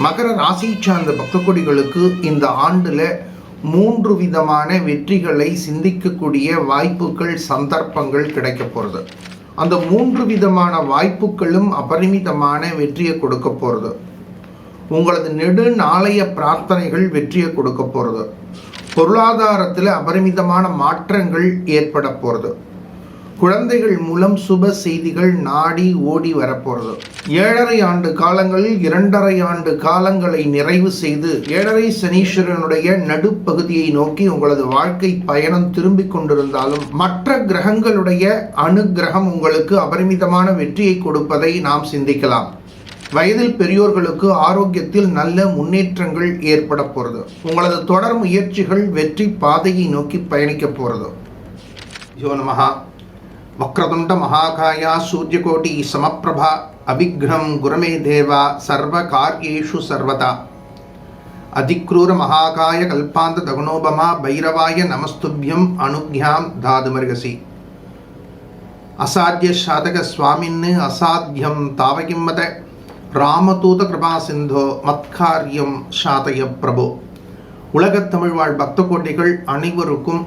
மகர ராசி சார்ந்த பக்தக்கொடிகளுக்கு இந்த ஆண்டில் மூன்று விதமான வெற்றிகளை சிந்திக்கக்கூடிய வாய்ப்புகள் சந்தர்ப்பங்கள் கிடைக்க போகிறது அந்த மூன்று விதமான வாய்ப்புகளும் அபரிமிதமான வெற்றியை கொடுக்க போகிறது உங்களது நெடு நாளைய பிரார்த்தனைகள் வெற்றியை கொடுக்க போகிறது பொருளாதாரத்தில் அபரிமிதமான மாற்றங்கள் ஏற்பட போகிறது குழந்தைகள் மூலம் சுப செய்திகள் நாடி ஓடி வரப்போகிறது ஏழரை ஆண்டு காலங்களில் இரண்டரை ஆண்டு காலங்களை நிறைவு செய்து ஏழரை சனீஸ்வரனுடைய நடுப்பகுதியை நோக்கி உங்களது வாழ்க்கை பயணம் திரும்பிக் கொண்டிருந்தாலும் மற்ற கிரகங்களுடைய அனுகிரகம் உங்களுக்கு அபரிமிதமான வெற்றியை கொடுப்பதை நாம் சிந்திக்கலாம். வயதில் பெரியோர்களுக்கு ஆரோக்கியத்தில் நல்ல முன்னேற்றங்கள் ஏற்பட போகிறது உங்களது தொடர் முயற்சிகள் வெற்றி பாதையை நோக்கி பயணிக்க போகிறது யோ நமஹா. வக்ரதுண்ட மகாகாயா சூரியகோட்டி சமப்பிரபா அவிக்னம் குரமே தேவா சர்வ காரியேஷு சர்வதா அதிக்ரூர மகாகாய கல்பாந்த தகுணோபமா பைரவாய நமஸ்துபியம் அனுக்யாம் தாதுமர்கசி அசாத்திய சாதக சுவாமின்னு அசாத்தியம் தாவகிம்மத ராமதூத கிருபா சிந்தோ மத்காரியம் சாதய பிரபு உலகத் தமிழ் வாழ் பக்த கோட்டிகள் அனைவருக்கும்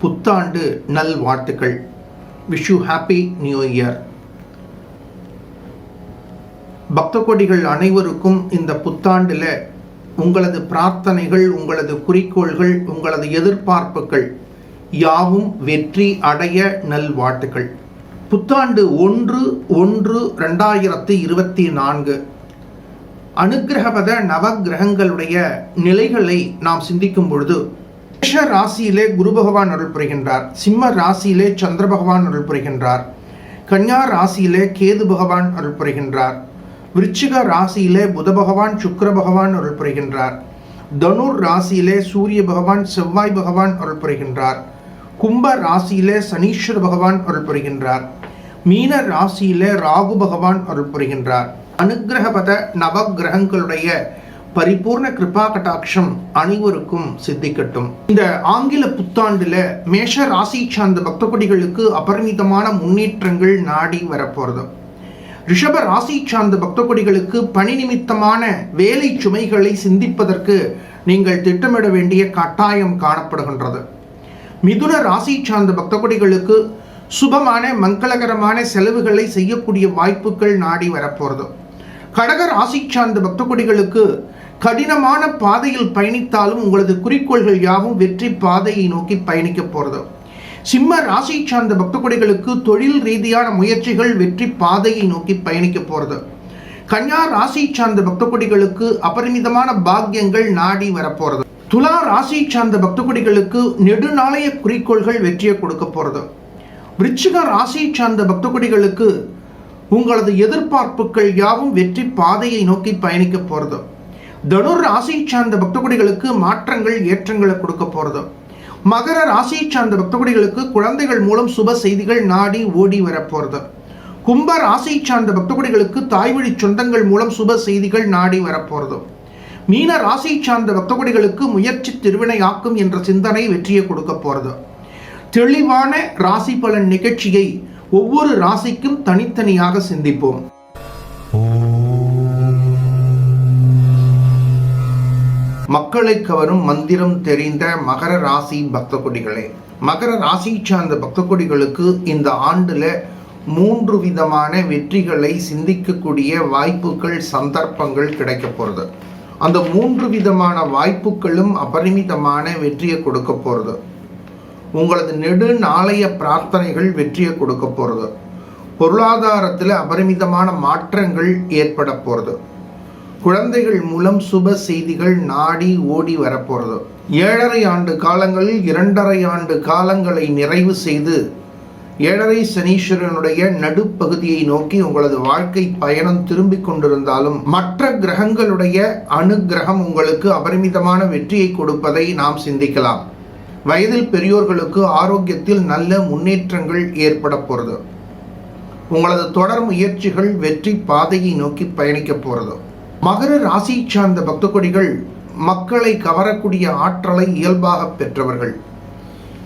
புத்தாண்டு நல் வாழ்த்துக்கள் wish you happy new year பக்த கோடிகள் அனைவருக்கும் இந்த புத்தாண்டில் உங்களது பிரார்த்தனைகள் உங்களது குறிக்கோள்கள் உங்களது எதிர்பார்ப்புகள் யாவும் வெற்றி அடைய நல்வாழ்த்துக்கள். புத்தாண்டு ஒன்று ஒன்று ரெண்டாயிரத்தி இருபத்தி நான்கு. அனுகிரகபத நவக்கிரகங்களுடைய நிலைகளை நாம் சிந்திக்கும் பொழுது மேஷ ராசியிலே குரு பகவான் அருள் புரிகின்றார். சிம்ம ராசியிலே சந்திர பகவான் அருள் புரிகின்றார். கன்யா ராசியிலே கேது பகவான் அருள் புரிகின்றார். விருச்சிக ராசியிலே புத பகவான் சுக்கர பகவான் அருள் புரிகின்றார். தனுர் ராசியிலே சூரிய பகவான் செவ்வாய் பகவான் அருள் புரிகின்றார். கும்ப ராசியிலே சனீஸ்வர பகவான் அருள் புரிகின்றார். மீன ராசியிலே ராகு பகவான் அருள் புரிகின்றார். அனுக்கிரகபத நவக்கிரகங்களுடைய பரிபூர்ண கிருபா கட்டாட்சம் அனைவருக்கும் சித்திக்கட்டும். இந்த ஆங்கில புத்தாண்டுல மேஷ ராசி சார்ந்த பக்த கொடிகளுக்கு அபரிமிதமான முன்னேற்றங்கள் நாடி வரப்போறது. ரிஷப ராசி சார்ந்த பக்த கொடிகளுக்கு பணி நிமித்தமான வேலை சுமைகளை சிந்திப்பதற்கு நீங்கள் திட்டமிட வேண்டிய கட்டாயம் காணப்படுகின்றது. மிதுன ராசி சார்ந்த பக்த கொடிகளுக்கு சுபமான மங்களகரமான செலவுகளை செய்யக்கூடிய வாய்ப்புகள் நாடி வரப்போகிறது கடக ராசி சார்ந்த பக்த கொடிகளுக்கு கடினமான பாதையில் பயணித்தாலும் உங்களது குறிக்கோள்கள் யாவும் வெற்றி பாதையை நோக்கி பயணிக்க போகிறது சிம்ம ராசி சார்ந்த பக்தகுடிகளுக்கு தொழில் ரீதியான முயற்சிகள் வெற்றி பாதையை நோக்கி பயணிக்க போகிறது கன்யா ராசி சார்ந்த பக்தகுடிகளுக்கு அபரிமிதமான பாக்கியங்கள் நாடி வரப்போகிறது துலா ராசி சார்ந்த பக்தகுடிகளுக்கு நெடுநாளைய குறிக்கோள்கள் வெற்றியை கொடுக்க போகிறது விருச்சிக ராசி சார்ந்த பக்தகுடிகளுக்கு உங்களது எதிர்பார்ப்புகள் யாவும் வெற்றி பாதையை நோக்கி பயணிக்க போகிறது தனுர் ராசி சார்ந்த பக்தகுடிகளுக்கு மாற்றங்கள் ஏற்றங்களை கொடுக்க போகிறது மகர ராசி சார்ந்த பக்தகுடிகளுக்கு குழந்தைகள் மூலம் சுப செய்திகள் நாடி ஓடி வரப்போகிறது கும்ப ராசி சார்ந்த பக்தகுடிகளுக்கு தாய்வழி சொந்தங்கள் மூலம் சுப செய்திகள் நாடி வரப்போகிறது மீன ராசி சார்ந்த பக்தகுடிகளுக்கு முயற்சி திருவினையாக்கும் என்ற சிந்தனை வெற்றியை கொடுக்க போகிறது தெளிவான ராசி பலன் நிகழ்ச்சியை ஒவ்வொரு ராசிக்கும் தனித்தனியாக சிந்திப்போம். மக்களை கவரும் மந்திரம் தெரிந்த மகர ராசி பக்த கொடிகளே மகர ராசி சார்ந்த பக்த கொடிகளுக்கு இந்த ஆண்டில் மூன்று விதமான வெற்றிகளை சிந்திக்கக்கூடிய வாய்ப்புகள் சந்தர்ப்பங்கள் கிடைக்க போகிறது அந்த மூன்று விதமான வாய்ப்புகளும் அபரிமிதமான வெற்றியை கொடுக்க போகிறது உங்களது நெடு நாளைய பிரார்த்தனைகள் வெற்றியை கொடுக்க போகிறது பொருளாதாரத்தில் அபரிமிதமான மாற்றங்கள் ஏற்பட போகிறது குழந்தைகள் மூலம் சுப செய்திகள் நாடி ஓடி வரப்போகிறது ஏழரை ஆண்டு காலங்களில் இரண்டரை ஆண்டு காலங்களை நிறைவு செய்து ஏழரை சனீஸ்வரனுடைய நடுப்பகுதியை நோக்கி உங்களது வாழ்க்கை பயணம் திரும்பிக் கொண்டிருந்தாலும் மற்ற கிரகங்களுடைய அனுகிரகம் உங்களுக்கு அபரிமிதமான வெற்றியை கொடுப்பதை நாம் சிந்திக்கலாம். வயதில் பெரியோர்களுக்கு ஆரோக்கியத்தில் நல்ல முன்னேற்றங்கள் ஏற்பட போகிறது உங்களது தொடர் முயற்சிகள் வெற்றி பாதையை நோக்கி பயணிக்க போகிறது மகர ராசி சார்ந்த பக்த கொடிகள் மக்களை கவரக்கூடிய ஆற்றலை இயல்பாக பெற்றவர்கள்.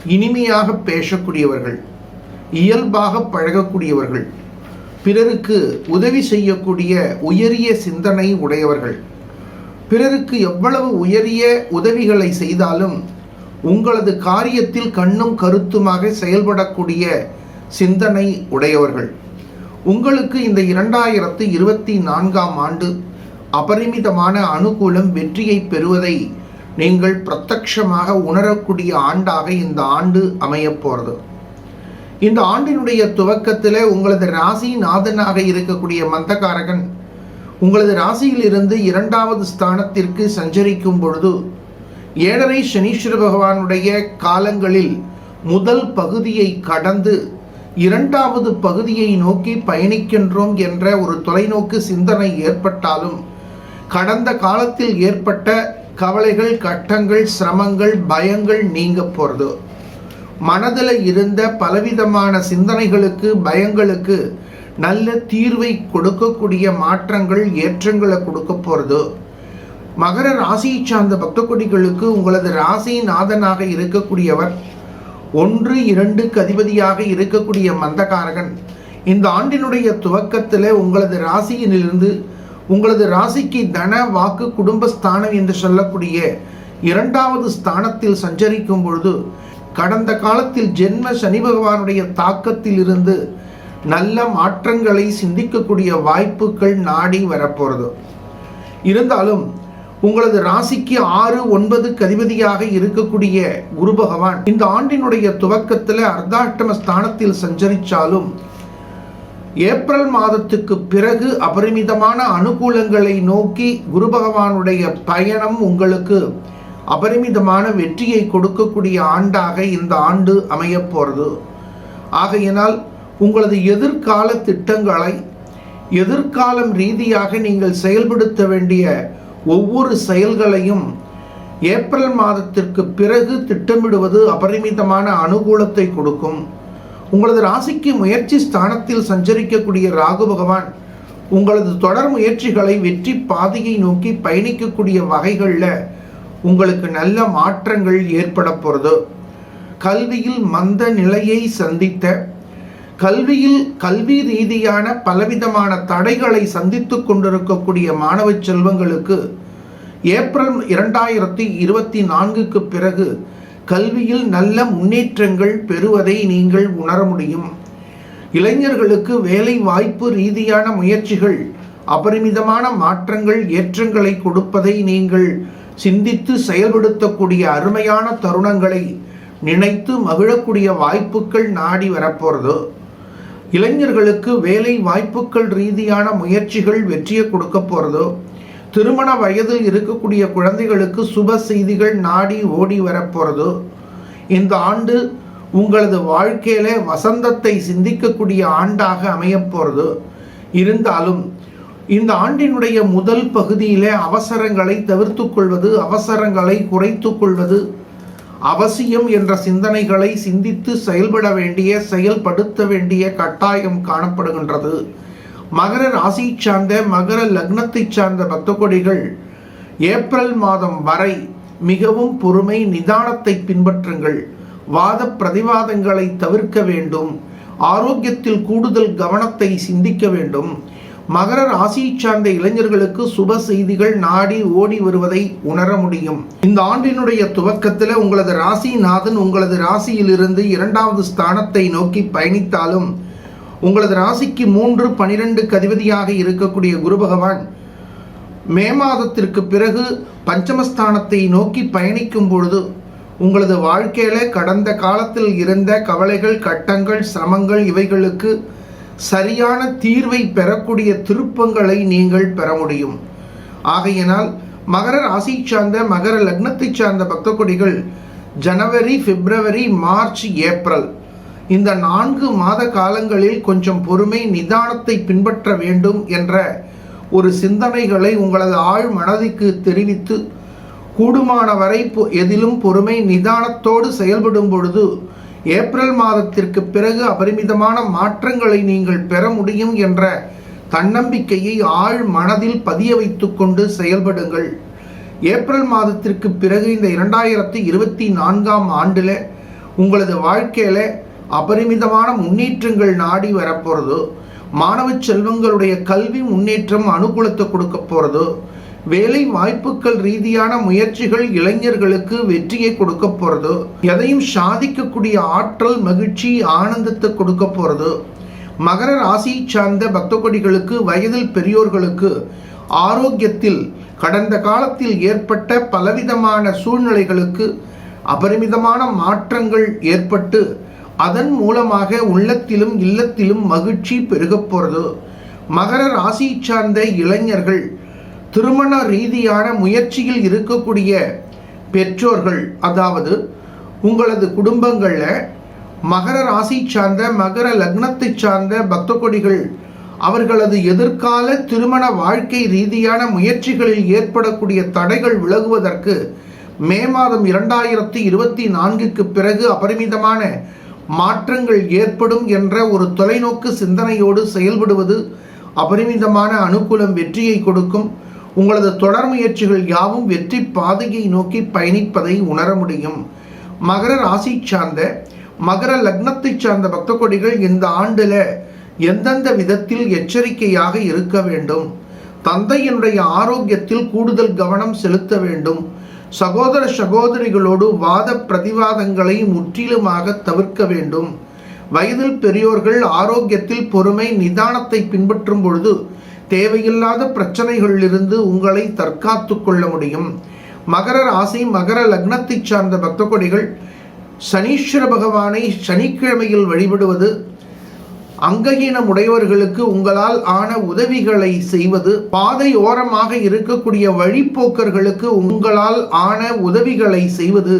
இனிமையாக பேசக்கூடியவர்கள். இயல்பாக பழகக்கூடியவர்கள். பிறருக்கு உதவி செய்யக்கூடிய உயரிய சிந்தனை உடையவர்கள். பிறருக்கு எவ்வளவு உயரிய உதவிகளை செய்தாலும் உங்களது காரியத்தில் கண்ணும் கருத்துமாக செயல்படக்கூடிய சிந்தனை உடையவர்கள். உங்களுக்கு இந்த இரண்டாயிரத்து இருபத்தி நான்காம் ஆண்டு அபரிமிதமான அனுகூலம் வெற்றியை பெறுவதை நீங்கள் பிரத்யமாக உணரக்கூடிய ஆண்டாக இந்த ஆண்டு அமையப் போகிறது இந்த ஆண்டினுடைய துவக்கத்தில் உங்களது ராசி நாதனாக இருக்கக்கூடிய மந்தகாரகன் உங்களது ராசியிலிருந்து இரண்டாவது ஸ்தானத்திற்கு சஞ்சரிக்கும் பொழுது ஏழரை சனீஸ்வர பகவானுடைய காலங்களில் முதல் பகுதியை கடந்து இரண்டாவது பகுதியை நோக்கி பயணிக்கின்றோம் என்ற ஒரு தொலைநோக்கு சிந்தனை ஏற்பட்டாலும் கடந்த காலத்தில் ஏற்பட்ட கவலைகள் கட்டங்கள் சிரமங்கள் பயங்கள் நீங்க போகிறது மனதில் இருந்த பலவிதமான சிந்தனைகளுக்கு பயங்களுக்கு நல்ல தீர்வை கொடுக்கக்கூடிய மாற்றங்கள் ஏற்றங்களை கொடுக்க போகிறது மகர ராசியை சார்ந்த பக்தகுடிகளுக்கு உங்களது ராசி நாதனாக இருக்கக்கூடியவர் ஒன்று இரண்டுக்கு அதிபதியாக இருக்கக்கூடிய மந்தகாரகன் இந்த ஆண்டினுடைய துவக்கத்தில் உங்களது ராசியிலிருந்து உங்களது ராசிக்கு தன வாக்கு குடும்பஸ்தானம் என்று சொல்லக்கூடிய இரண்டாவது ஸ்தானத்தில் சஞ்சரிக்கும் பொழுது கடந்த காலத்தில் ஜென்ம சனி பகவானுடைய தாக்கத்தில் இருந்து நல்ல மாற்றங்களை சிந்திக்கக்கூடிய வாய்ப்புகள் நாடி வரப்போகிறது இருந்தாலும் உங்களது ராசிக்கு ஆறு ஒன்பது கதிபதியாக இருக்கக்கூடிய குரு பகவான் இந்த ஆண்டினுடைய துவக்கத்தில் அர்த்தாஷ்டம ஸ்தானத்தில் சஞ்சரித்தாலும் ஏப்ரல் மாதத்துக்கு பிறகு அபரிமிதமான அனுகூலங்களை நோக்கி குரு பகவானுடைய பயணம் உங்களுக்கு அபரிமிதமான வெற்றியை கொடுக்கக்கூடிய ஆண்டாக இந்த ஆண்டு அமையப் போகிறது ஆகையினால் உங்களது எதிர்கால திட்டங்களை எதிர்காலம் ரீதியாக நீங்கள் செயல்படுத்த வேண்டிய ஒவ்வொரு செயல்களையும் ஏப்ரல் மாதத்திற்கு பிறகு திட்டமிடுவது அபரிமிதமான அனுகூலத்தை கொடுக்கும். உங்களது ராசிக்கு முயற்சி ஸ்தானத்தில் சஞ்சரிக்கக்கூடிய ராகு பகவான் உங்களது தொடர் முயற்சிகளை வெற்றி பாதையை நோக்கி பயணிக்கக்கூடிய வகைகளில் உங்களுக்கு நல்ல மாற்றங்கள் ஏற்பட போகிறது கல்வியில் மந்த நிலையை சந்தித்த கல்வியில் கல்வி ரீதியான பலவிதமான தடைகளை சந்தித்து கொண்டிருக்கக்கூடிய மாணவ செல்வங்களுக்கு ஏப்ரல் இரண்டாயிரத்தி இருபத்தி நான்குக்கு பிறகு கல்வியில் நல்ல முன்னேற்றங்கள் பெறுவதை நீங்கள் உணர முடியும். இளைஞர்களுக்கு வேலை வாய்ப்பு ரீதியான முயற்சிகள் அபரிமிதமான மாற்றங்கள் ஏற்றங்களை கொடுப்பதை நீங்கள் சிந்தித்து செயல்படுத்தக்கூடிய அருமையான தருணங்களை நினைத்து மகிழக்கூடிய வாய்ப்புகள் நாடி வரப்போகிறது இளைஞர்களுக்கு வேலை வாய்ப்புகள் ரீதியான முயற்சிகள் வெற்றியை கொடுக்க போகிறதோ திருமண வயதில் இருக்கக்கூடிய குழந்தைகளுக்கு சுப செய்திகள் நாடி ஓடி வரப்போகிறது இந்த ஆண்டு உங்களது வாழ்க்கையில வசந்தத்தை சிந்திக்கக்கூடிய ஆண்டாக அமையப்போகிறது இருந்தாலும் இந்த ஆண்டினுடைய முதல் பகுதியிலே அவசரங்களை தவிர்த்து கொள்வது அவசரங்களை குறைத்து கொள்வது அவசியம் என்ற சிந்தனைகளை சிந்தித்து செயல்பட வேண்டிய செயல்படுத்த வேண்டிய கட்டாயம் காணப்படுகின்றது. மகர ராசியை சார்ந்த மகர லக்னத்தை சார்ந்த பக்த கொடிகள் ஏப்ரல் மாதம் வரை மிகவும் பொறுமை நிதானத்தை பின்பற்றுங்கள். வாத பிரதிவாதங்களை தவிர்க்க வேண்டும். ஆரோக்கியத்தில் கூடுதல் கவனத்தை சிந்திக்க வேண்டும். மகர ராசியை சார்ந்த இளைஞர்களுக்கு சுப செய்திகள் நாடி ஓடி வருவதை உணர முடியும். இந்த ஆண்டினுடைய துவக்கத்தில் உங்களது ராசிநாதன் உங்களது ராசியிலிருந்து இரண்டாவது ஸ்தானத்தை நோக்கி பயணித்தாலும் உங்களது ராசிக்கு மூன்று பனிரெண்டு கதிபதியாக இருக்கக்கூடிய குரு பகவான் மே மாதத்திற்கு பிறகு பஞ்சமஸ்தானத்தை நோக்கி பயணிக்கும் பொழுது உங்களது வாழ்க்கையில கடந்த காலத்தில் இருந்த கவலைகள் கட்டங்கள் சிரமங்கள் இவைகளுக்கு சரியான தீர்வை பெறக்கூடிய திருப்பங்களை நீங்கள் பெற முடியும். ஆகையினால் மகர ராசி சார்ந்த மகர லக்னத்தை சார்ந்த பக்த கொடிகள் ஜனவரி பிப்ரவரி மார்ச் ஏப்ரல் இந்த நான்கு மாத காலங்களில் கொஞ்சம் பொறுமை நிதானத்தை பின்பற்ற வேண்டும் என்ற ஒரு சிந்தனைகளை உங்களது ஆழ் மனதிற்கு தெரிவித்து கூடுமான வரை எதிலும் பொறுமை நிதானத்தோடு செயல்படும் பொழுது ஏப்ரல் மாதத்திற்கு பிறகு அபரிமிதமான மாற்றங்களை நீங்கள் பெற முடியும் என்ற தன்னம்பிக்கையை ஆழ் மனதில் பதிய வைத்துக்கொண்டு செயல்படுங்கள். ஏப்ரல் மாதத்திற்கு பிறகு இந்த இரண்டாயிரத்தி இருபத்தி நான்காம் ஆண்டில் உங்களது வாழ்க்கையில் அபரிமிதமான முன்னேற்றங்கள் நாடி வரப்போகிறது மாணவ செல்வங்களுடைய கல்வி முன்னேற்றம் அனுகூலத்தை கொடுக்க போகிறது வேலை வாய்ப்புகள் ரீதியான முயற்சிகள் இளைஞர்களுக்கு வெற்றியை கொடுக்க போகிறது எதையும் சாதிக்கக்கூடிய ஆற்றல் மகிழ்ச்சி ஆனந்தத்தை கொடுக்க போகிறது மகர ராசியை சார்ந்த பக்த கொடிகளுக்கு வயதில் பெரியோர்களுக்கு ஆரோக்கியத்தில் கடந்த காலத்தில் ஏற்பட்ட பலவிதமான சூழ்நிலைகளுக்கு அபரிமிதமான மாற்றங்கள் ஏற்பட்டு அதன் மூலமாக உள்ளத்திலும் இல்லத்திலும் மகிழ்ச்சி பெருகப் போகிறது மகர ராசி சார்ந்த இளைஞர்கள் திருமண ரீதியான முயற்சியில் இருக்கக்கூடிய பெற்றோர்கள் அதாவது உங்களது குடும்பங்களில் மகர ராசி சார்ந்த மகர லக்னத்தை சார்ந்த பக்த கொடிகள் அவர்களது எதிர்கால திருமண வாழ்க்கை ரீதியான முயற்சிகளில் ஏற்படக்கூடிய தடைகள் விலகுவதற்கு மே மாதம் இரண்டாயிரத்தி இருபத்தி நான்குக்கு பிறகு அபரிமிதமான மாற்றங்கள் ஏற்படும் என்ற ஒரு தொலைநோக்கு சிந்தனையோடு செயல்படுவது அபரிமிதமான அனுகூலம் வெற்றியை கொடுக்கும். உங்களது தொடர் முயற்சிகள் யாவும் வெற்றி பாதையை நோக்கி பயணிப்பதை உணர முடியும். மகர ராசி சார்ந்த மகர லக்னத்தை சார்ந்த பக்த கொடிகள் இந்த ஆண்டில் எந்தெந்த விதத்தில் எச்சரிக்கையாக இருக்க வேண்டும்? தந்தையினுடைய ஆரோக்கியத்தில் கூடுதல் கவனம் செலுத்த வேண்டும். சகோதர சகோதரிகளோடு வாத பிரதிவாதங்களை முற்றிலுமாக தவிர்க்க வேண்டும். வயதில் பெரியோர்கள் ஆரோக்கியத்தில் பொறுமை நிதானத்தை பின்பற்றும் பொழுது தேவையில்லாத பிரச்சனைகளிலிருந்து உங்களை தற்காத்து கொள்ள முடியும். மகர ராசி மகர லக்னத்தை சார்ந்த பக்த கொடிகள் சனீஸ்வர பகவானை சனிக்கிழமையில் வழிபடுவது அங்ககீனம் உடையவர்களுக்கு உங்களால் ஆன உதவிகளை செய்வது பாதை ஓரமாக இருக்கக்கூடிய வழிப்போக்கர்களுக்கு உங்களால் ஆன உதவிகளை செய்வது.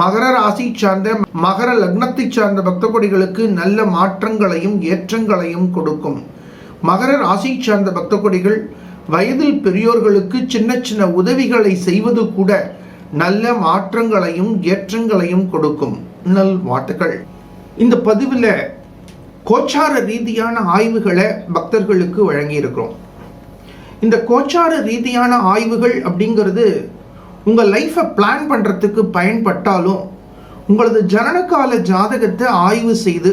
மகர ராசி சார்ந்த மகர லக்னத்தை சார்ந்த பக்த கொடிகளுக்கு நல்ல மாற்றங்களையும் ஏற்றங்களையும் கொடுக்கும். மகர ராசி சார்ந்த பக்த கொடிகள் வயதில் பெரியோர்களுக்கு சின்ன சின்ன உதவிகளை செய்வது கூட நல்ல மாற்றங்களையும் ஏற்றங்களையும் கொடுக்கும். நல் வாட்டுகள் இந்த பதிவில் கோச்சார ரீதியான ஆய்வுகளை பக்தர்களுக்கு வழங்கியிருக்கிறோம். இந்த கோச்சார ரீதியான ஆய்வுகள் அப்படிங்கிறது உங்கள் லைஃப்பை பிளான் பண்ணுறதுக்கு பயன்பட்டாலும் உங்களது ஜனனகால ஜாதகத்தை ஆய்வு செய்து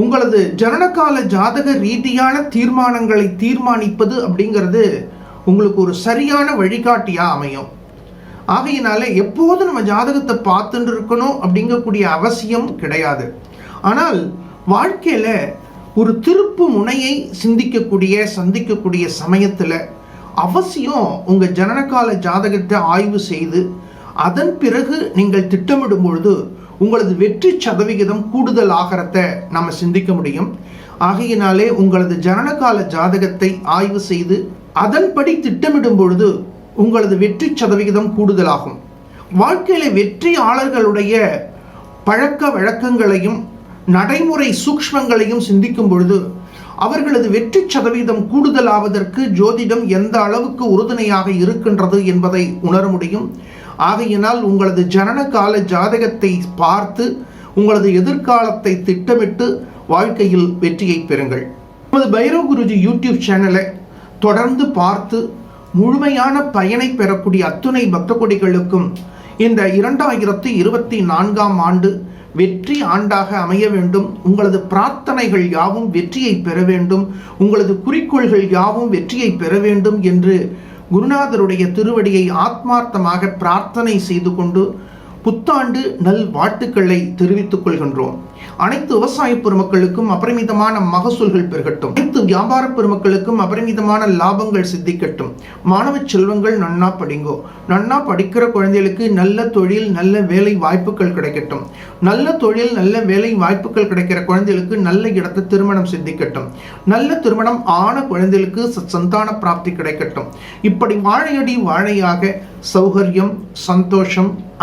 உங்களது ஜனனகால ஜாதக ரீதியான தீர்மானங்களை தீர்மானிப்பது அப்படிங்கிறது உங்களுக்கு ஒரு சரியான வழிகாட்டியாக அமையும். ஆகையினால எப்போதும் நம்ம ஜாதகத்தை பார்த்துட்டு இருக்கணும் அப்படிங்கக்கூடிய அவசியம் கிடையாது. ஆனால் வாழ்க்கையில் ஒரு திருப்பு முனையை சிந்திக்கக்கூடிய சந்திக்கக்கூடிய சமயத்தில் அவசியம் உங்கள் ஜனனகால ஜாதகத்தை ஆய்வு செய்து அதன் பிறகு நீங்கள் திட்டமிடும் பொழுது உங்களது வெற்றி சதவிகிதம் கூடுதல் ஆகிறத நம்ம சிந்திக்க முடியும். ஆகையினாலே உங்களது ஜனனகால ஜாதகத்தை ஆய்வு செய்து அதன்படி திட்டமிடும் பொழுது உங்களது வெற்றி சதவிகிதம் கூடுதலாகும். வாழ்க்கையில வெற்றியாளர்களுடைய பழக்க வழக்கங்களையும் நடைமுறை சூக்ஷ்மங்களையும் சிந்திக்கும் பொழுது அவர்களது வெற்றி சதவீதம் கூடுதலாவதற்கு ஜோதிடம் எந்த அளவுக்கு உறுதுணையாக இருக்கின்றது என்பதை உணர முடியும். ஆகையினால் உங்களது ஜனன கால ஜாதகத்தை பார்த்து உங்களது எதிர்காலத்தை திட்டமிட்டு வாழ்க்கையில் வெற்றியை பெறுங்கள். நமது பைரவ குருஜி யூடியூப் சேனலை தொடர்ந்து பார்த்து முழுமையான பயனை பெறக்கூடிய அத்துணை பக்த கொடிகளுக்கும் இந்த இரண்டாயிரத்தி இருபத்தி நான்காம் ஆண்டு வெற்றி ஆண்டாக அமைய வேண்டும். உங்களது பிரார்த்தனைகள் யாவும் வெற்றியை பெற வேண்டும். உங்களது குறிக்கோள்கள் யாவும் வெற்றியை பெற வேண்டும் என்று குருநாதருடைய திருவடியை ஆத்மார்த்தமாக பிரார்த்தனை செய்து கொண்டு புத்தாண்டு நல் வாழ்த்துக்களை தெரிவித்துக் கொள்கின்றோம். அனைத்து விவசாய பெருமக்களுக்கும் அபரிமிதமான மகசூல்கள் பெருகட்டும். அனைத்து வியாபார பெருமக்களுக்கும் அபரிமிதமான லாபங்கள் சித்திக்கட்டும். மாணவ செல்வங்கள் நன்னா படிங்கோ. நன்னா படிக்கிற குழந்தைகளுக்கு நல்ல தொழில் நல்ல வேலை வாய்ப்புகள் கிடைக்கட்டும். நல்ல தொழில் நல்ல வேலை வாய்ப்புகள் கிடைக்கிற குழந்தைகளுக்கு நல்ல இடத்தை திருமணம் சித்திக்கட்டும். நல்ல திருமணம் ஆன குழந்தைகளுக்கு சந்தான பிராப்தி கிடைக்கட்டும். இப்படி வாழையடி வாழையாக சௌகரியம் சந்தோஷம்